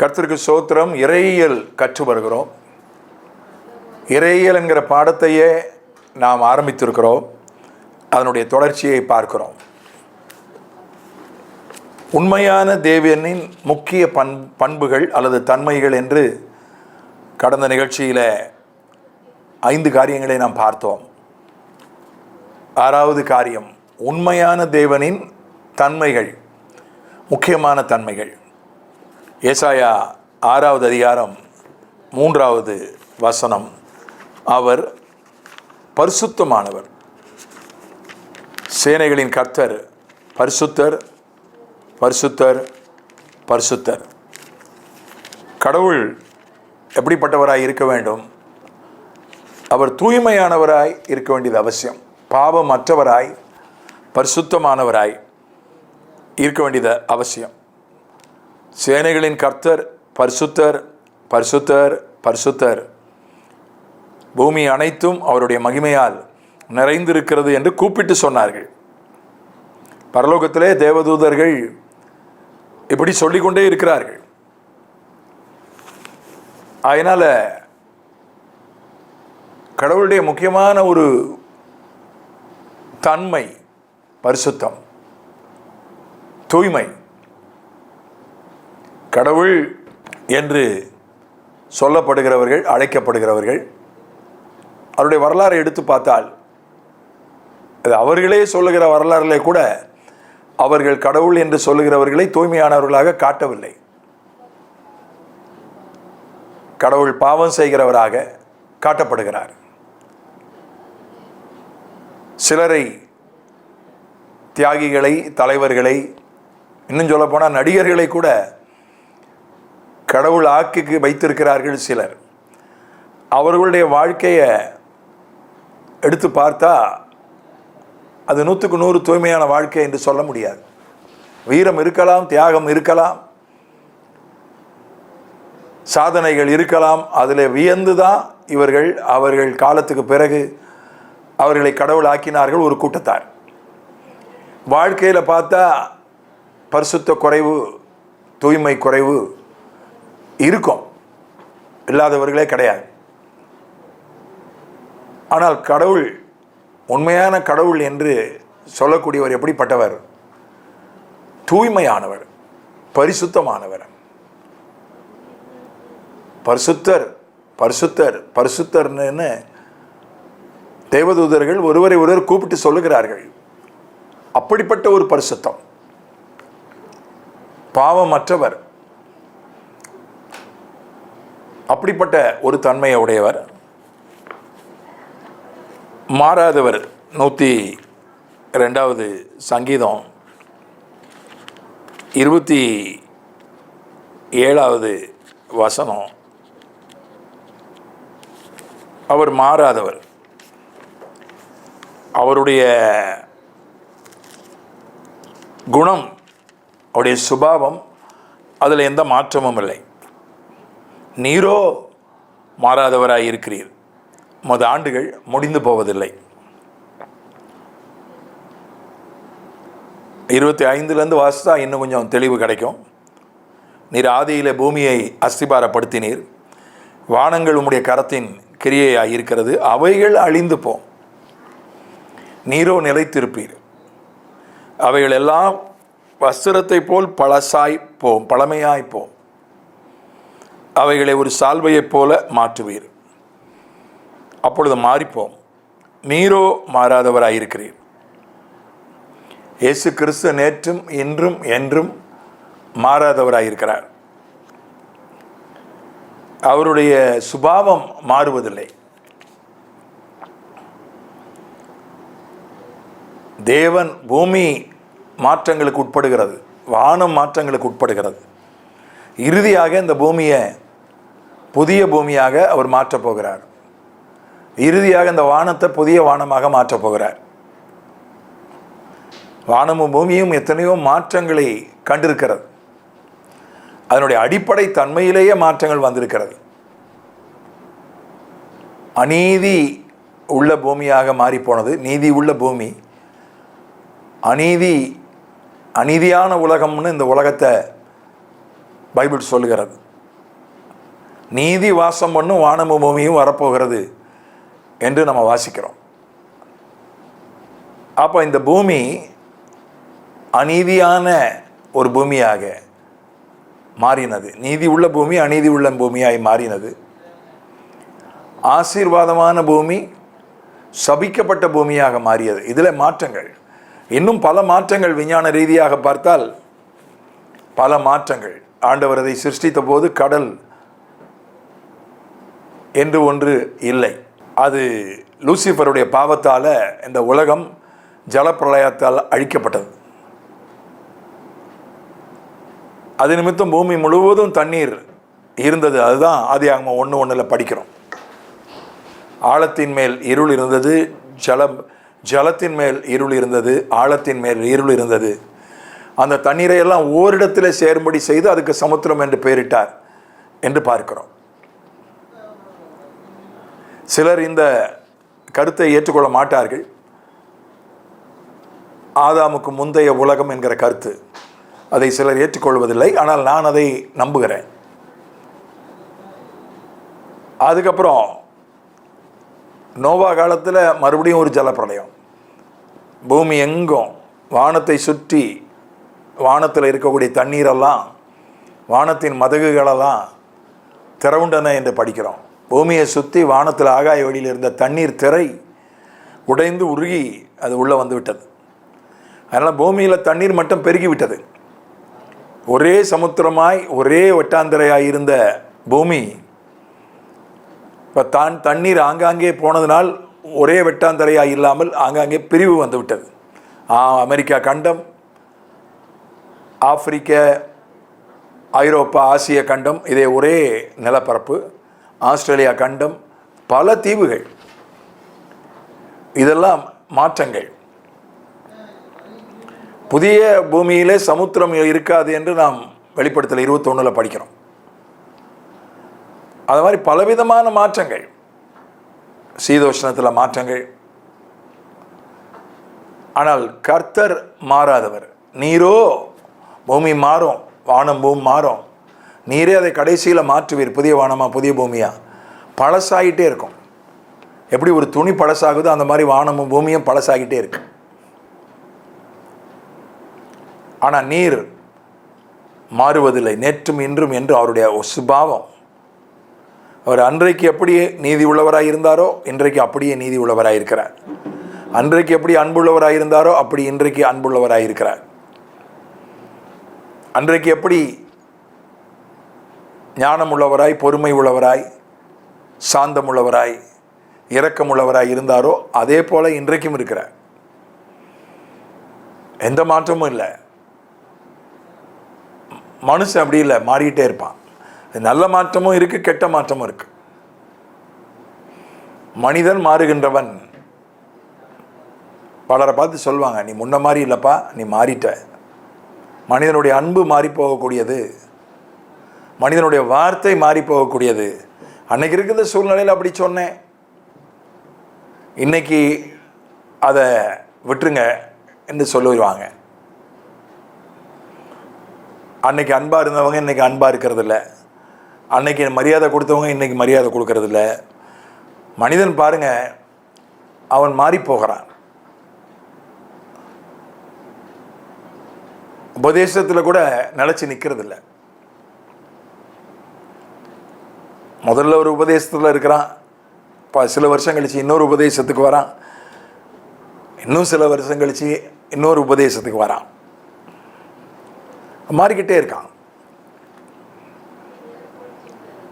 கர்த்தருக்கு சோத்திரம் இறையியல் கற்று வருகிறோம். இறையியல் என்கிற பாடத்தையே நாம் ஆரம்பித்திருக்கிறோம். அதனுடைய தொடர்ச்சியை பார்க்கிறோம். உண்மையான தேவனின் முக்கிய பண் பண்புகள் அல்லது தன்மைகள் என்று கடந்த நிகழ்ச்சியில் ஐந்து காரியங்களை நாம் பார்த்தோம். ஆறாவது காரியம் உண்மையான தேவனின் தன்மைகள் முக்கியமான தன்மைகள். ஏசாயா ஆறாவது அதிகாரம் மூன்றாவது வசனம். அவர் பரிசுத்தமானவர். சேனைகளின் கர்த்தர் பரிசுத்தர் பரிசுத்தர் பரிசுத்தர். கடவுள் எப்படிப்பட்டவராய் இருக்க வேண்டும்? அவர் தூய்மையானவராய் இருக்க வேண்டியது அவசியம். பாவமற்றவராய் பரிசுத்தமானவராய் இருக்க வேண்டியது அவசியம். சேனைகளின் கர்த்தர் பரிசுத்தர் பரிசுத்தர் பரிசுத்தர். பூமி அனைத்தும் அவருடைய மகிமையால் நிறைந்திருக்கிறது என்று கூப்பிட்டு சொன்னார்கள். பரலோகத்திலே தேவதூதர்கள் இப்படி சொல்லிக்கொண்டே இருக்கிறார்கள். அதனால் கடவுளுடைய முக்கியமான ஒரு தன்மை பரிசுத்தம் தூய்மை. கடவுள் என்று சொல்லப்படுகிறவர்கள் அழைக்கப்படுகிறவர்கள் அவருடைய வரலாறை எடுத்து பார்த்தால் அது அவர்களே சொல்லுகிற வரலாறுல கூட அவர்கள் கடவுள் என்று சொல்லுகிறவர்களை தூய்மையானவர்களாக காட்டவில்லை. கடவுள் பாவம் செய்கிறவராக காட்டப்படுகிறார். சிலரை தியாகிகளை தலைவர்களை இன்னும் சொல்லப்போனால் நடிகர்களை கூட கடவுள் ஆக்கிக்கு வைத்திருக்கிறார்கள் சிலர். அவர்களுடைய வாழ்க்கையை எடுத்து பார்த்தா அது நூற்றுக்கு நூறு தூய்மையான வாழ்க்கை என்று சொல்ல முடியாது. வீரம் இருக்கலாம் தியாகம் இருக்கலாம். சாதனைகள் இருக்கலாம் அதில் வியந்து தான் இவர்கள் அவர்கள் காலத்துக்கு பிறகு அவர்களை கடவுள் ஆக்கினார்கள் ஒரு கூட்டத்தார். வாழ்க்கையில் பார்த்தா பரிசுத்த குறைவு தூய்மை குறைவு இருக்கும். இல்லாதவர்களே கிடையாது. ஆனால் கடவுள் உண்மையான கடவுள் என்று சொல்லக்கூடியவர் எப்படிப்பட்டவர்? தூய்மையானவர் பரிசுத்தமானவர். பரிசுத்தர் பரிசுத்தர் பரிசுத்தர்னு தேவதூதர்கள் ஒருவரை ஒருவர் கூப்பிட்டு சொல்லுகிறார்கள். அப்படிப்பட்ட ஒரு பரிசுத்தம். பாவமற்றவர் அப்படிப்பட்ட ஒரு தன்மையை உடையவர். மாறாதவர் நூற்றி ரெண்டாவது சங்கீதம். இருபத்தி ஏழாவது வசனம். அவர் மாறாதவர். அவருடைய குணம் அவருடைய சுபாவம் அதில் எந்த மாற்றமும் இல்லை. நீரோ மாறாதவராய் இருக்கிறீர். மது ஆண்டுகள் முடிந்து போவதில்லை. இருபத்தி ஐந்துலேருந்து வாசித்தா இன்னும் கொஞ்சம் தெளிவு கிடைக்கும். நீர் ஆதியில் பூமியை அஸ்திபாரப்படுத்தினீர். வானங்கள் உம்முடைய கரத்தின் கிரியையாக இருக்கிறது. அவைகள் அழிந்து போம் நீரோ நிலைத்திருப்பீர். அவைகள் எல்லாம் வஸ்திரத்தை போல் பழசாய் போம் பழமையாய் போம் அவைகளை ஒரு சால்வையைப் போல மாற்றுவீர். அப்பொழுது மாறிப்போம். நீரோ மாறாதவராயிருக்கிறீர். இயேசு கிறிஸ்து நேற்றும் இன்றும் என்றும் மாறாதவராயிருக்கிறார். அவருடைய சுபாவம் மாறுவதில்லை. தேவன் பூமி மாற்றங்களுக்கு உட்படுகிறது. வானம் மாற்றங்களுக்கு உட்படுகிறது. இறுதியாக இந்த பூமியை புதிய பூமியாக அவர் மாற்றப் போகிறார். இறுதியாக இந்த வானத்தை புதிய வானமாக மாற்றப் போகிறார். வானமும் பூமியும் எத்தனையோ மாற்றங்களை கண்டிருக்கிறது. அதனுடைய அடிப்படை தன்மையிலேயே மாற்றங்கள் வந்திருக்கிறது. அநீதி உள்ள பூமியாக மாறிப்போனது. நீதி உள்ள பூமி. அநீதி அநீதியான உலகம்னு இந்த உலகத்தை பைபிள் சொல்லுகிறது. நீதி வாசம் பண்ணும் வானமும் பூமியும் வரப்போகிறது என்று நம்ம வாசிக்கிறோம். அப்போ இந்த பூமி அநீதியான ஒரு பூமியாக மாறினது. நீதி உள்ள பூமி அநீதி உள்ள பூமியாய் மாறினது. ஆசீர்வாதமான பூமி சபிக்கப்பட்ட பூமியாக மாறியது. இதில் மாற்றங்கள். இன்னும் பல மாற்றங்கள் விஞ்ஞான ரீதியாக பார்த்தால் பல மாற்றங்கள். ஆண்டவர் அதை சிருஷ்டித்த போது கடல் என்று ஒன்று இல்லை. அது லூசிஃபருடைய பாவத்தால் இந்த உலகம் ஜலப்பிரளயத்தால் அழிக்கப்பட்டது. அது நிமித்தம் பூமி முழுவதும் தண்ணீர் இருந்தது. அதுதான் ஆதி ஆகமம் ஒன்று ஒன்றில் படிக்கிறோம். ஆழத்தின் மேல் இருள் இருந்தது ஜலம் ஜலத்தின் மேல் இருள் இருந்தது ஆழத்தின் மேல் இருள் இருந்தது. அந்த தண்ணீரை எல்லாம் ஓரிடத்தில் சேரும்படி செய்து அதுக்கு சமுத்திரம் என்று பெயரிட்டார் என்று பார்க்கிறோம். சிலர் இந்த கருத்தை ஏற்றுக்கொள்ள மாட்டார்கள். ஆதாமுக்கு முந்தைய உலகம் என்கிற கருத்து அதை சிலர் ஏற்றுக்கொள்வதில்லை. ஆனால் நான் அதை நம்புகிறேன். அதுக்கப்புறம் நோவா காலத்தில் மறுபடியும் ஒரு ஜலப்பிரளயம். பூமி எங்கும் வானத்தை சுற்றி வானத்தில் இருக்கக்கூடிய தண்ணீரெல்லாம் வானத்தின் மதகுகளெல்லாம் திரவுண்டன என்று படிக்கிறோம். பூமியை சுற்றி வானத்தில் ஆகாய வழியில் இருந்த தண்ணீர் திரை உடைந்து உருகி அது உள்ளே வந்து விட்டது. அதனால் பூமியில் தண்ணீர் மட்டும் பெருகிவிட்டது ஒரே சமுத்திரமாய் ஒரே வட்டாந்திரையாய் இருந்த பூமி இப்போ தான் தண்ணீர் ஆங்காங்கே போனதினால் ஒரே வெட்டாந்தரையாக இல்லாமல் ஆங்காங்கே பிரிவு வந்துவிட்டது அமெரிக்கா கண்டம் ஆப்பிரிக்க ஐரோப்பா ஆசிய கண்டம் இதே ஒரே நிலப்பரப்பு. ஆஸ்திரேலியா கண்டம் பல தீவுகள். இதெல்லாம் மாற்றங்கள். புதிய பூமியிலே சமுத்திரம் இருக்காது என்று நாம் வெளிப்படுத்தல் இருபத்தொன்னில் படிக்கிறோம். அது மாதிரி பலவிதமான மாற்றங்கள். சீதோஷ்ணத்தில் மாற்றங்கள். ஆனால் கர்த்தர் மாறாதவர். நீரோ பூமி மாறும் வானம் பூமி மாறும். நீரே அதை கடைசியில் மாற்றுவீர். புதிய வானமா புதிய பூமியாக பழசாகிட்டே இருக்கும். எப்படி ஒரு துணி பழசாகுதோ அந்த மாதிரி வானமும் பூமியும் பழசாகிட்டே இருக்கு. ஆனால் நீர் மாறுவதில்லை. நேற்றும் இன்றும் என்று அவருடைய சுபாவம். அவர் அன்றைக்கு எப்படி நீதி உள்ளவராக இருந்தாரோ இன்றைக்கு அப்படியே நீதி உள்ளவராக இருக்கிறார். அன்றைக்கு எப்படி அன்புள்ளவராக இருந்தாரோ அப்படி இன்றைக்கு அன்புள்ளவராக இருக்கிறார். அன்றைக்கு எப்படி ஞானம் உள்ளவராய் பொறுமை உள்ளவராய் சாந்தம் உள்ளவராய் இரக்கம் உள்ளவராய் இருந்தாரோ அதே போல இன்றைக்கும் இருக்கிறார். எந்த மாற்றமும் இல்லை. மனுஷன் அப்படி இல்லை மாறிக்கிட்டே இருப்பான். நல்ல மாற்றமும் இருக்கு கெட்ட மாற்றமும் இருக்கு. மனிதன் மாறுகின்றவன். பலரை பார்த்து சொல்லுவாங்க நீ முன்ன மாதிரி இல்லைப்பா நீ மாறிட்ட. மனிதனுடைய அன்பு மாறி போகக்கூடியது மனிதனுடைய வார்த்தை மாறி போகக்கூடியது. அன்னைக்கு இருக்கிற சூழ்நிலையில் அப்படி சொன்னேன். இன்னைக்கு அதை விட்டுருங்க என்று சொல்லிடுவாங்க அன்னைக்கு அன்பாக இருந்தவங்க இன்னைக்கு அன்பாக இருக்கிறது இல்லை அன்னைக்கு மரியாதை கொடுத்தவங்க இன்னைக்கு மரியாதை கொடுக்கறதில்ல. மனிதன் பாருங்க அவன் மாறி போகிறான். உபதேசத்தில் கூட நிலச்சி இல்லை முதல்ல ஒரு உபதேசத்தில் இருக்கிறான். இப்போ சில வருஷம் கழிச்சு இன்னொரு உபதேசத்துக்கு வரான். இன்னும் சில வருஷம் கழிச்சு இன்னொரு உபதேசத்துக்கு வரான். மாறிக்கிட்டே இருக்கான்.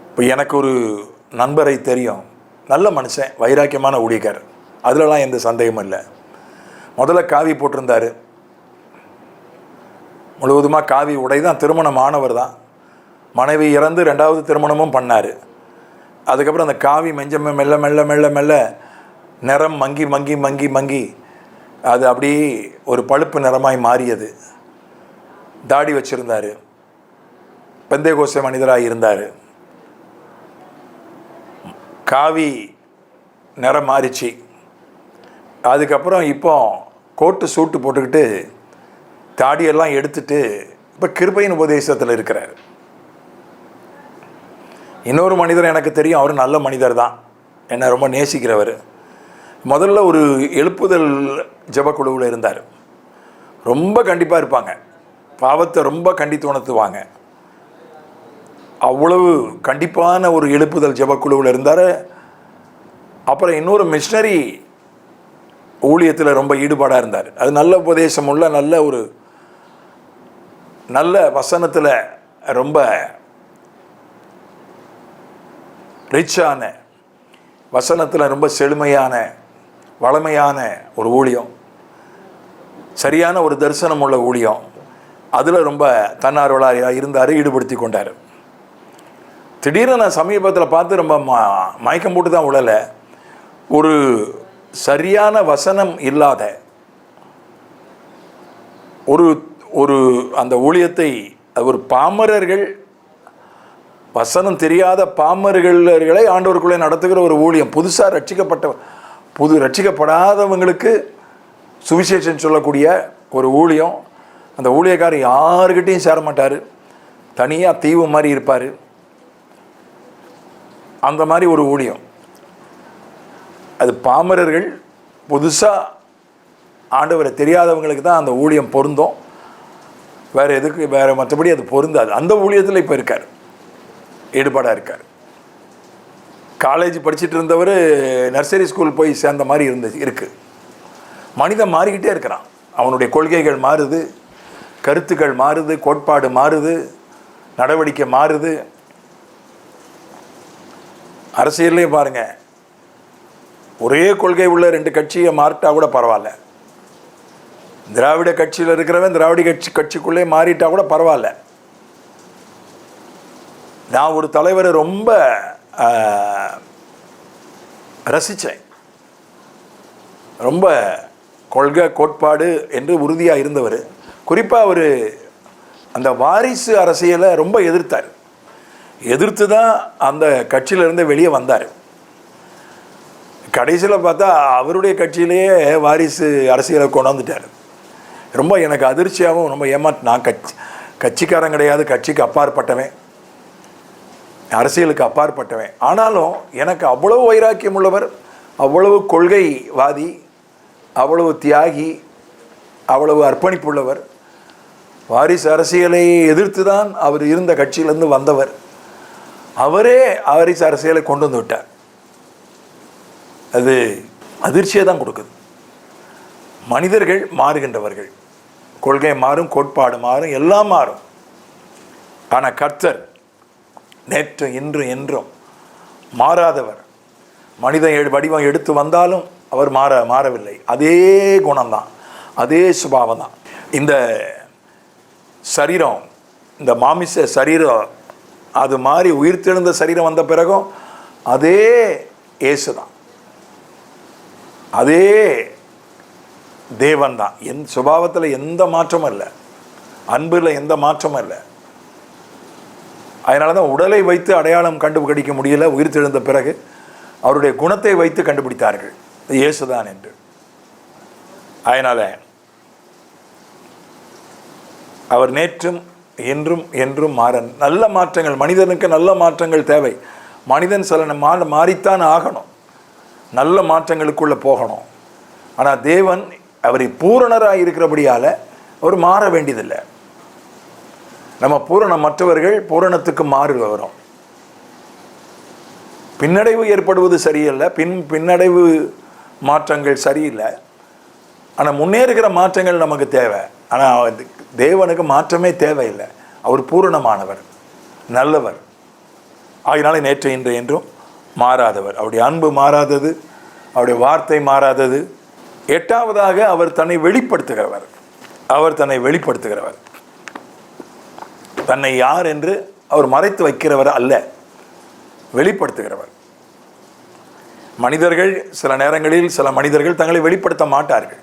இப்போ எனக்கு ஒரு நண்பரை தெரியும். நல்ல மனுஷன் வைராக்கியமான ஊழியக்கார் அதுலலாம் எந்த சந்தேகமும் இல்லை. முதல்ல காவி போட்டிருந்தார். முழுவதுமாக காவி உடை தான் திருமணம் ஆனவர் தான் மனைவி இறந்து ரெண்டாவது திருமணமும் பண்ணார். அதுக்கப்புறம் அந்த காவி மெஞ்ச மெல்ல மெல்ல மெல்ல மெல்ல நிறம் மங்கி மங்கி மங்கி மங்கி. அது அப்படியே ஒரு பழுப்பு நிறமாய் மாறியது. தாடி வச்சுருந்தார். பெந்தேகோச மனிதராக இருந்தார். காவி நிறம் மாறிச்சு. அதுக்கப்புறம் இப்போ கோட்டு சூட்டு போட்டுக்கிட்டு தாடியெல்லாம் எடுத்துட்டு இப்போ கிருபையின் உபதேசத்தில் இருக்கிறார். இன்னொரு மனிதர் எனக்கு தெரியும் அவர் நல்ல மனிதர் தான் என்னை ரொம்ப நேசிக்கிறவர். முதல்ல ஒரு எழுப்புதல் ஜபக்குழுவில் இருந்தார். ரொம்ப கண்டிப்பாக இருப்பாங்க. பாவத்தை ரொம்ப கண்டித்து உணர்த்துவாங்க. அவ்வளவு கண்டிப்பான ஒரு எழுப்புதல் ஜபக்குழுவில் இருந்தார். அப்புறம் இன்னொரு மிஷினரி ஊழியத்தில் ரொம்ப ஈடுபாடாக இருந்தார். அது நல்ல உபதேசம் உள்ள நல்ல ஒரு நல்ல வசனத்தில் ரொம்ப ரிச்சான வசனத்தில் ரொம்ப செழுமையான வளமையான ஒரு ஊழியம். சரியான ஒரு தரிசனம் உள்ள ஊழியம். அதில் ரொம்ப தன்னார்வலாக இருந்தார் ஈடுபடுத்தி கொண்டார். திடீர்னு நான் சமீபத்தில் பார்த்து ரொம்ப ம மயக்கம் போட்டு தான் உழலை. ஒரு சரியான வசனம் இல்லாத ஒரு ஒரு அந்த ஊழியத்தை ஒரு பாமரர்கள் வசனம் தெரியாத பாமர்களை ஆண்டவருக்குள்ளே நடத்துகிற ஒரு ஊழியம். புதுசாக ரட்சிக்கப்பட்ட புது ரட்சிக்கப்படாதவங்களுக்கு சுவிசேஷன் சொல்லக்கூடிய ஒரு ஊழியம். அந்த ஊழியக்காரர் யாருக்கிட்டையும் சேர மாட்டார். தனியாக தீவு மாதிரி இருப்பார். அந்த மாதிரி ஒரு ஊழியம். அது பாமரர்கள் புதுசாக ஆண்டவரை தெரியாதவங்களுக்கு தான் அந்த ஊழியம் பொருந்தும். வேறு எதுக்கு வேறு மற்றபடி அது பொருந்தாது. அந்த ஊழியத்தில் இப்போ இருக்கார். ஈடுபாடாக இருக்கார். காலேஜ் படிச்சுட்டு இருந்தவர் நர்சரி ஸ்கூல் போய் சேர்ந்த மாதிரி இருந்து இருக்குது மனிதன் மாறிக்கிட்டே இருக்கிறான். அவனுடைய கொள்கைகள் மாறுது கருத்துக்கள் மாறுது கோட்பாடு மாறுது நடவடிக்கை மாறுது. அரசியல்லையும் பாருங்கள் ஒரே கொள்கை உள்ள ரெண்டு கட்சியை மாறிட்டா கூட பரவாயில்ல. திராவிட கட்சியில் இருக்கிறவன் திராவிட கட்சி கட்சிக்குள்ளே மாறிட்டா கூட பரவாயில்ல. நான் ஒரு தலைவரை ரொம்ப ரசித்தேன் ரொம்ப கொள்கை கோட்பாடு என்று உறுதியாக இருந்தவர். குறிப்பாக அவர் அந்த வாரிசு அரசியலை ரொம்ப எதிர்த்தார். எதிர்த்து தான் அந்த கட்சியிலேருந்து வெளியே வந்தார். கடைசியில் பார்த்தா அவருடைய கட்சியிலேயே வாரிசு அரசியலை கொண்டாந்துட்டார். ரொம்ப எனக்கு அதிர்ச்சியாகவும் ரொம்ப ஏமாற்று நான் கட்சி கட்சிக்காரன் கிடையாது கட்சிக்கு அப்பாற்பட்டவன். அரசியலுக்கு அப்பாற்பட்டவன். ஆனாலும் எனக்கு அவ்வளவு வைராக்கியம் உள்ளவர் அவ்வளவு கொள்கைவாதி அவ்வளவு தியாகி அவ்வளவு அர்ப்பணிப்புள்ளவர் வாரிசு அரசியலை எதிர்த்து தான் அவர் இருந்த கட்சியிலேருந்து வந்தவர். அவரே வாரிசு அரசியலை கொண்டு வந்து விட்டார். அது அதிர்ச்சியை தான் கொடுக்குது. மனிதர்கள் மாறுகின்றவர்கள். கொள்கை மாறும் கோட்பாடு மாறும் எல்லாம் மாறும். ஆனால் கர்த்தர் நேற்று இன்று என்றும் மாறாதவர். மனிதன் வடிவம் எடுத்து வந்தாலும் அவர் மாற மாறவில்லை. அதே குணம்தான். அதே சுபாவம் தான் இந்த சரீரம் இந்த மாமிச சரீரம் அது மாதிரி உயிர்த்தெழுந்த சரீரம் வந்த பிறகும் அதே இயேசு தான் அதே தேவன் தான் என் சுபாவத்தில் எந்த மாற்றமும் இல்லை. அன்பில் எந்த மாற்றமும் இல்லை. அதனால தான் உடலை வைத்து அடையாளம் கண்டுபிடிக்க முடியல உயிர்த்தெழுந்த பிறகு அவருடைய குணத்தை வைத்து கண்டுபிடித்தார்கள். இயேசுதான் என்று. அதனால் அவர் நேற்றும் என்றும் என்றும் மாறன். நல்ல மாற்றங்கள் மனிதனுக்கு நல்ல மாற்றங்கள் தேவை. மனிதன் சில மா மாறித்தான் ஆகணும். நல்ல மாற்றங்களுக்குள்ளே போகணும். ஆனால் தேவன் அவரை பூரணராக இருக்கிறபடியால் அவர் மாற வேண்டியதில்லை. நம்ம பூரணம் மற்றவர்கள் பூரணத்துக்கு மாறு வரும் பின்னடைவு ஏற்படுவது சரியில்லை பின் பின்னடைவு மாற்றங்கள் சரியில்லை. ஆனால் முன்னேறுகிற மாற்றங்கள் நமக்கு தேவை. ஆனால் தேவனுக்கு மாற்றமே தேவையில்லை. அவர் பூரணமானவர் நல்லவர். ஆகினால நேற்று இன்று என்றும் மாறாதவர். அவருடைய அன்பு மாறாதது அவருடைய வார்த்தை மாறாதது. எட்டாவதாக அவர் தன்னை வெளிப்படுத்துகிறவர். அவர் தன்னை வெளிப்படுத்துகிறவர். தன்னை யார் என்று அவர் மறைத்து வைக்கிறவர் அல்ல வெளிப்படுத்துகிறவர். மனிதர்கள் சில நேரங்களில் சில மனிதர்கள் தங்களை வெளிப்படுத்த மாட்டார்கள்.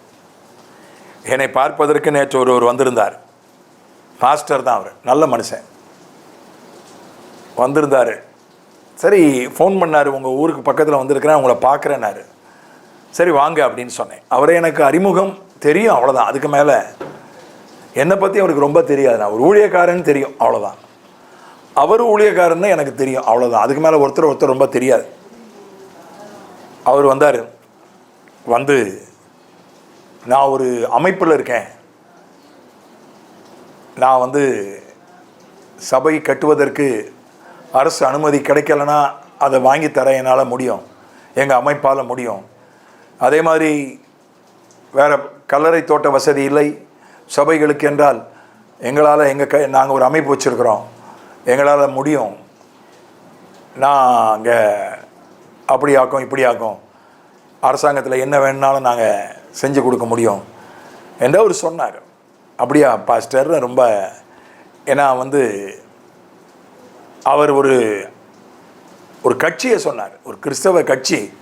என்னை பார்ப்பதற்கு நேற்று ஒருவர் வந்திருந்தார். பாஸ்டர் தான் அவர் நல்ல மனுஷன். வந்திருந்தார். சரி ஃபோன் பண்ணார் உங்கள் ஊருக்கு பக்கத்தில் வந்திருக்கிறேன் உங்களை பார்க்குறேன்னாரு. சரி வாங்க அப்படின்னு சொன்னேன். அவரே எனக்கு அறிமுகம் தெரியும் அவ்வளோதான் அதுக்கு மேலே என்னை பற்றி அவருக்கு ரொம்ப தெரியாது. நான் ஒரு ஊழியக்காரன் தெரியும் அவ்வளோதான் அவர் ஊழியக்காரன்னு எனக்கு தெரியும் அவ்வளோதான் அதுக்கு மேலே ஒருத்தர் ஒருத்தர் ரொம்ப தெரியாது. அவர் வந்தார். வந்து நான் ஒரு அமைப்பில் இருக்கேன். நான் வந்து சபை கட்டுவதற்கு அரசு அனுமதி கிடைக்கலனா அதை வாங்கி தர என்னால் முடியும். எங்கள் அமைப்பால் முடியும். அதே மாதிரி வேறு கல்லறை தோட்ட வசதி இல்லை. சபைகளுக்கு என்றால் எங்களால் எங்கள் க நாங்கள் ஒரு அமைப்பு வச்சுருக்குறோம். எங்களால் முடியும். நான் அங்கே அப்படி ஆக்கும் இப்படி ஆக்கும். அரசாங்கத்தில் என்ன வேணுனாலும் நாங்கள் செஞ்சு கொடுக்க முடியும். என்று அவர் சொன்னார். அப்படியா பாஸ்டர் ரொம்ப ஏன்னா வந்து அவர் ஒரு ஒரு கட்சியை சொன்னார். ஒரு கிறிஸ்தவ கட்சி.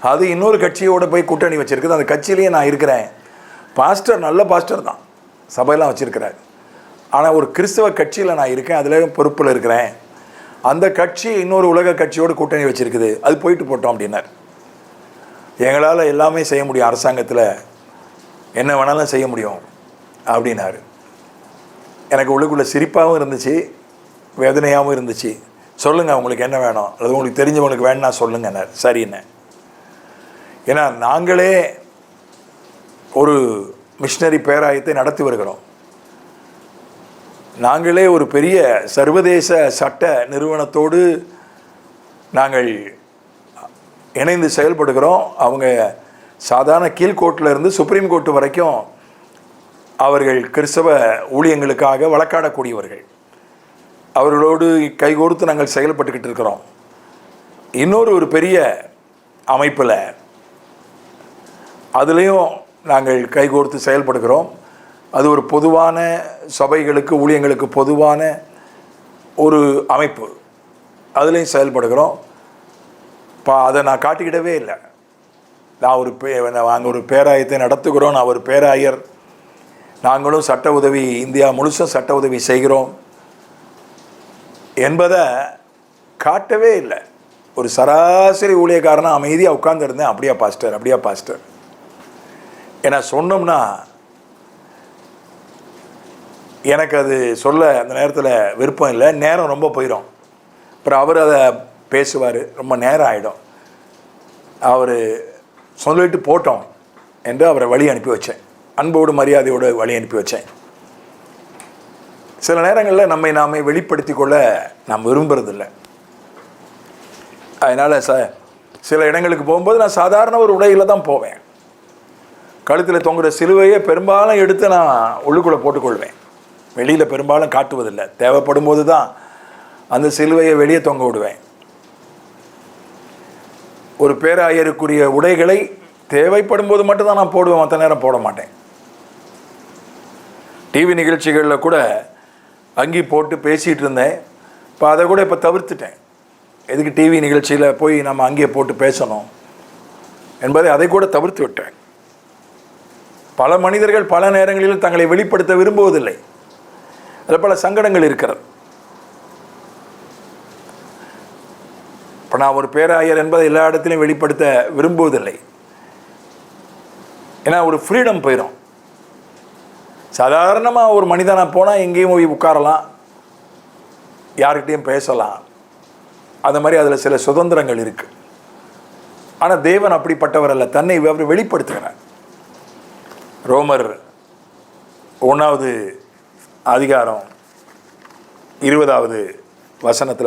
அது இன்னொரு கட்சியோடு போய் கூட்டணி வச்சுருக்குது. அந்த கட்சியிலேயே நான் இருக்கிறேன். பாஸ்டர் நல்ல பாஸ்டர் தான். சபையெல்லாம் வச்சிருக்கிறார். ஆனால் ஒரு கிறிஸ்தவ கட்சியில் நான் இருக்கேன் அதில் பொறுப்பில் இருக்கிறேன். அந்த கட்சி இன்னொரு உலக கட்சியோடு கூட்டணி வச்சுருக்குது. அது போயிட்டு போட்டோம் அப்படின்னார். எங்களால் எல்லாமே செய்ய முடியும் அரசாங்கத்தில். என்ன வேணாலும் செய்ய முடியும் அப்படின்னாரு. எனக்கு உள்ளுக்குள்ளே சிரிப்பாகவும் இருந்துச்சு வேதனையாகவும் இருந்துச்சு. சொல்லுங்கள் உங்களுக்கு என்ன வேணும்? அல்லது உங்களுக்கு தெரிஞ்சவங்களுக்கு வேணும்னா சொல்லுங்கன்னார். சரின்னு. ஏன்னா நாங்களே ஒரு மிஷினரி பேராயத்தை நடத்தி வருகிறோம். நாங்களே ஒரு பெரிய சர்வதேச சட்ட நிறுவனத்தோடு நாங்கள் இணைந்து செயல்படுகிறோம். அவங்க சாதாரண கீழ்கோர்ட்டில் இருந்து சுப்ரீம் கோர்ட்டு வரைக்கும் அவர்கள் கிறிஸ்தவ ஊழியங்களுக்காக வழக்காடக்கூடியவர்கள். அவர்களோடு கைகோர்த்து நாங்கள் செயல்பட்டுக்கிட்டு இருக்கிறோம். இன்னொரு ஒரு பெரிய அமைப்பில் அதுலேயும் நாங்கள் கைகோர்த்து செயல்படுகிறோம். அது ஒரு பொதுவான சபைகளுக்கு ஊழியங்களுக்கு பொதுவான ஒரு அமைப்பு. அதுலேயும் செயல்படுகிறோம். இப்போ அதை நான் காட்டிக்கிடவே இல்லை. நான் ஒரு பே நாங்கள் ஒரு பேராயத்தை நடத்துகிறோம். நான் ஒரு பேராயர். நாங்களும் சட்ட உதவி இந்தியா முழுசும் சட்ட உதவி செய்கிறோம். என்பதை காட்டவே இல்லை. ஒரு சராசரி ஊழியக்காரனாக அமைதியாக உட்காந்துருந்தேன் அப்படியா பாஸ்டர்? அப்படியா பாஸ்டர்? ஏன்னா சொன்னோம்னா எனக்கு அது சொல்ல அந்த நேரத்தில் விருப்பம் இல்லை. நேரம் ரொம்ப போயிடும் அப்புறம் அவர் அதை பேசுவார். ரொம்ப நேரம் ஆகிடும் அவர் சொல்லிட்டு போட்டோம் என்று அவரை வழி அனுப்பி வச்சேன். அன்போடு மரியாதையோடு வழி அனுப்பி வச்சேன். சில நேரங்களில் நம்மை நாமே வெளிப்படுத்தி கொள்ள நாம் விரும்புறதில்லை. அதனால் ச சில இடங்களுக்கு போகும்போது நான் சாதாரண ஒரு உடையில் தான் போவேன். கழுத்தில் தொங்குற சிலுவையை பெரும்பாலும் எடுத்து நான் உள்ளுக்குள்ளே போட்டுக்கொள்வேன். வெளியில் பெரும்பாலும் காட்டுவதில்லை. தேவைப்படும் போது தான் அந்த சிலுவையை வெளியே தொங்க விடுவேன். ஒரு பேராயருக்குரிய உடைகளை தேவைப்படும் போது மட்டும்தான் நான் போடுவேன் மற்ற நேரம் போட மாட்டேன். டிவி நிகழ்ச்சிகளில் கூட அங்கி போட்டு பேசிகிட்டு இருந்தேன். இப்போ அதை கூட இப்போ தவிர்த்துட்டேன். எதுக்கு டிவி நிகழ்ச்சியில் போய் நம்ம அங்கேயே போட்டு பேசணும் என்பதை அதை கூட தவிர்த்து விட்டேன். பல மனிதர்கள் பல நேரங்களில் தங்களை வெளிப்படுத்த விரும்புவதில்லை. அதில் பல சங்கடங்கள் இருக்கிறது. இப்போ நான் ஒரு பேராயர் என்பதை எல்லா இடத்திலையும் வெளிப்படுத்த விரும்புவதில்லை. ஏன்னா ஒரு ஃப்ரீடம் போயிடும் சாதாரணமாக ஒரு மனிதனாக போனால் எங்கேயும் போய் உட்காரலாம். யார்கிட்டையும் பேசலாம். அந்த மாதிரி அதில் சில சுதந்திரங்கள் இருக்குது ஆனால் தேவன் அப்படிப்பட்டவர் அல்ல. தன்னை அவர் வெளிப்படுத்துகிறார். ரோமர் ஒன்றாவது அதிகாரம் இருபதாவது வசனத்தில்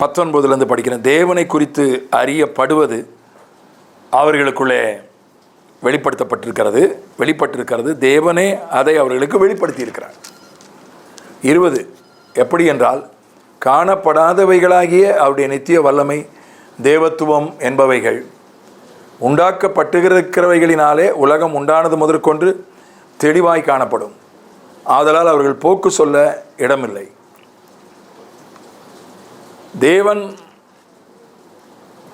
பத்தொன்பதுலேருந்து படிக்கிறேன் தேவனை குறித்து அறியப்படுவது அவர்களுக்குள்ளே வெளிப்படுத்தப்பட்டிருக்கிறது. வெளிப்பட்டிருக்கிறது. தேவனே அதை அவர்களுக்கு வெளிப்படுத்தி இருக்கிறார் இருபது எப்படி என்றால் காணப்படாதவைகளாகிய அவருடைய நித்திய வல்லமை தேவத்துவம் என்பவைகள் உண்டாக்கப்பட்டிருக்கிறவைகளினாலே உலகம் உண்டானது முதற்கொண்டு தெளிவாய் காணப்படும். ஆதலால் அவர்கள் போக்கு சொல்ல இடமில்லை. தேவன்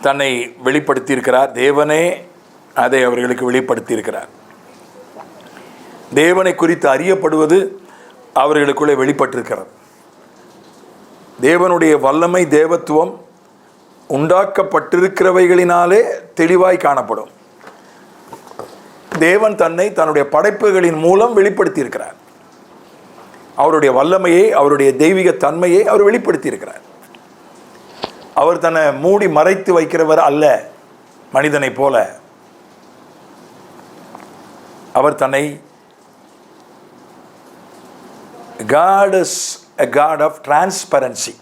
தன்னை வெளிப்படுத்தியிருக்கிறார். தேவனே அதை அவர்களுக்கு வெளிப்படுத்தியிருக்கிறார். தேவனை குறித்து அறியப்படுவது அவர்களுக்குள்ளே வெளிப்பட்டிருக்கிறது. தேவனுடைய வல்லமை தேவத்துவம் உண்டாக்கப்பட்டிருக்கிறவைகளினாலே தெளிவாய் காணப்படும். தேவன் தன்னை தன்னுடைய படைப்புகளின் மூலம் வெளிப்படுத்தியிருக்கிறார். அவருடைய வல்லமையை அவருடைய தெய்வீக தன்மையை அவர் வெளிப்படுத்தியிருக்கிறார். அவர் தன்னை மூடி மறைத்து வைக்கிறவர் அல்ல மனிதனைப் போல. அவர் தன்னை God is a God of transparency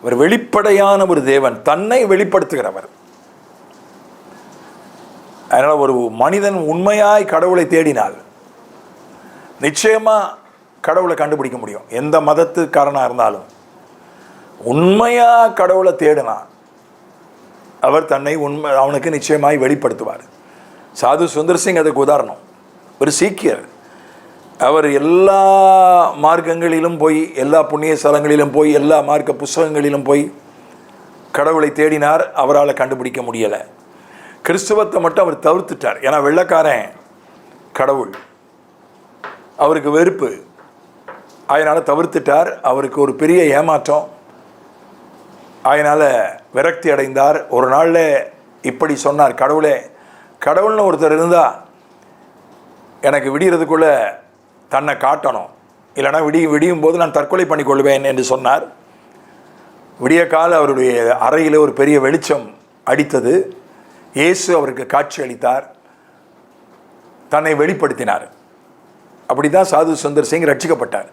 அவர் வெளிப்படையான ஒரு தேவன் தன்னை வெளிப்படுத்துகிறவர். அதனால் ஒரு மனிதன் உண்மையாய் கடவுளை தேடினால் நிச்சயமாக கடவுளை கண்டுபிடிக்க முடியும். எந்த மதத்துக்காரனாக இருந்தாலும். உண்மையாக கடவுளை தேடினா அவர் தன்னை உண்மை அவனுக்கு நிச்சயமாய் வெளிப்படுத்துவார். சாது சுந்தர் சிங் அதுக்கு உதாரணம். ஒரு சீக்கியர். அவர் எல்லா மார்க்கங்களிலும் போய் எல்லா புண்ணிய ஸ்தலங்களிலும் போய் எல்லா மார்க்க புஸ்தகங்களிலும் போய் கடவுளை தேடினார் அவரால் கண்டுபிடிக்க முடியலை. கிறிஸ்துவத்தை மட்டும் அவர் தவிர்த்துட்டார். ஏன்னா வெள்ளைக்காரன் கடவுள். அவருக்கு வெறுப்பு. அதனால் தவிர்த்துட்டார். அவருக்கு ஒரு பெரிய ஏமாற்றம். அதனால் விரக்தி அடைந்தார். ஒரு நாளில் இப்படி சொன்னார் கடவுளே கடவுள்னு ஒருத்தர் இருந்தால் எனக்கு விடிகிறதுக்குள்ளே தன்னை காட்டணும். இல்லைனா விடிய விடியும் போது நான் தற்கொலை பண்ணிக்கொள்வேன் என்று சொன்னார். விடிய கால அவருடைய அறையில் ஒரு பெரிய வெளிச்சம் அடித்தது. இயேசு அவருக்கு காட்சி அளித்தார். தன்னை வெளிப்படுத்தினார். அப்படி தான் சாது சுந்தர் சிங் ரட்சிக்கப்பட்டார்.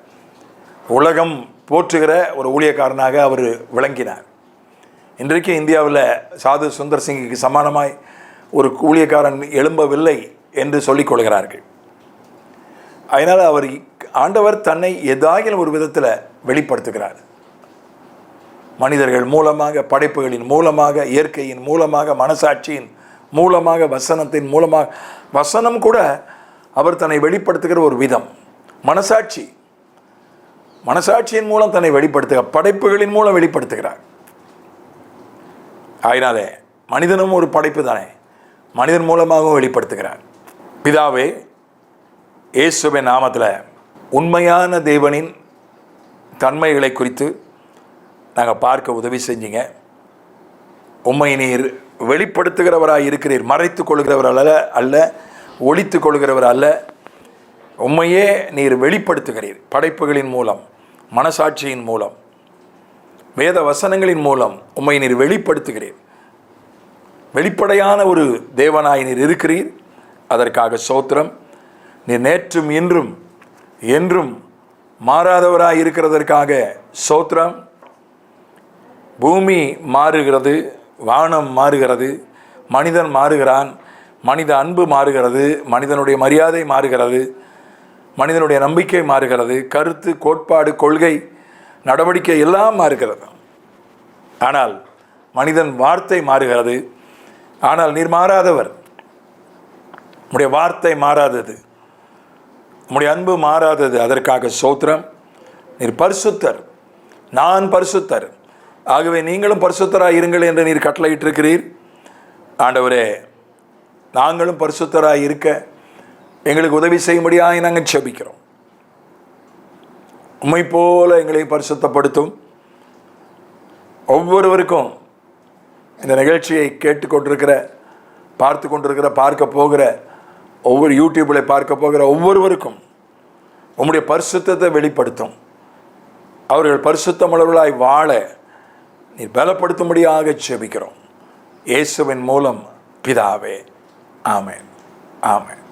உலகம் போற்றுகிற ஒரு ஊழியக்காரனாக அவர் விளங்கினார். இன்றைக்கு இந்தியாவில் சாது சுந்தர் சிங்குக்கு சமானமாய் ஒரு ஊழியக்காரன் எழும்பவில்லை என்று சொல்லிக் கொள்கிறார்கள். அதனால் அவர் ஆண்டவர் தன்னை எதாகிலும் ஒரு விதத்தில் வெளிப்படுத்துகிறார். மனிதர்கள் மூலமாக படைப்புகளின் மூலமாக இயற்கையின் மூலமாக மனசாட்சியின் மூலமாக வசனத்தின் மூலமாக வசனம் கூட அவர் தன்னை வெளிப்படுத்துகிற ஒரு விதம். மனசாட்சி. மனசாட்சியின் மூலம் தன்னை வெளிப்படுத்துக படைப்புகளின் மூலம் வெளிப்படுத்துகிறார். ஆயினாலே மனிதனும் ஒரு படைப்பு தானே. மனிதன் மூலமாகவும் வெளிப்படுத்துகிறார். பிதாவே இயேசுவின் நாமத்தில் உண்மையான தேவனின் தன்மைகளை குறித்து நாங்கள் பார்க்க உதவி செஞ்சீங்க. உண்மை நீர் வெளிப்படுத்துகிறவராக இருக்கிறீர். மறைத்து கொள்கிறவர் அல்ல அல்ல ஒழித்து கொள்கிறவர் அல்ல. உண்மையே நீர் வெளிப்படுத்துகிறீர். படைப்புகளின் மூலம் மனசாட்சியின் மூலம் வேத வசனங்களின் மூலம் உண்மை நீர் வெளிப்படுத்துகிறீர். வெளிப்படையான ஒரு தேவனாய் நீர் இருக்கிறீர். அதற்காக சோத்திரம். நீர் நேற்றும் இன்றும் என்றும் மாறாதவராக இருக்கிறதற்காக சோத்திரம் பூமி மாறுகிறது வானம் மாறுகிறது மனிதன் மாறுகிறான் மனித அன்பு மாறுகிறது மனிதனுடைய மரியாதை மாறுகிறது மனிதனுடைய நம்பிக்கை மாறுகிறது கருத்து கோட்பாடு கொள்கை நடவடிக்கை எல்லாம் மாறுகிறது. ஆனால் மனிதன் வார்த்தை மாறுகிறது. ஆனால் நீர் மாறாதவர். உடைய வார்த்தை மாறாதது. உம்முடைய அன்பு மாறாதது. அதற்காக சோத்திரம். நீர் பரிசுத்தர். நான் பரிசுத்தர். ஆகவே நீங்களும் பரிசுத்தராக இருங்கள் என்று நீர் கட்டளையிட்டிருக்கிறீர். ஆண்டவரே நாங்களும் பரிசுத்தராக இருக்க எங்களுக்கு உதவி செய்யும்படியாய் நாங்கள் செபிக்கிறோம். உண்மை போல எங்களை பரிசுத்தப்படுத்தும். ஒவ்வொருவருக்கும் இந்த நிகழ்ச்சியை கேட்டுக்கொண்டிருக்கிற பார்த்து கொண்டிருக்கிற பார்க்க போகிற ஒவ்வொரு யூடியூப்பில் பார்க்க போகிற ஒவ்வொருவருக்கும் உம்முடைய பரிசுத்தத்தை வெளிப்படுத்தும். அவர்கள் பரிசுத்தமுள்ளவர்களாய் வாழ நீ பலப்படுத்தும்படியாக செபிக்கிறோம் இயேசுவின் மூலம் பிதாவே ஆமேன் ஆமேன்.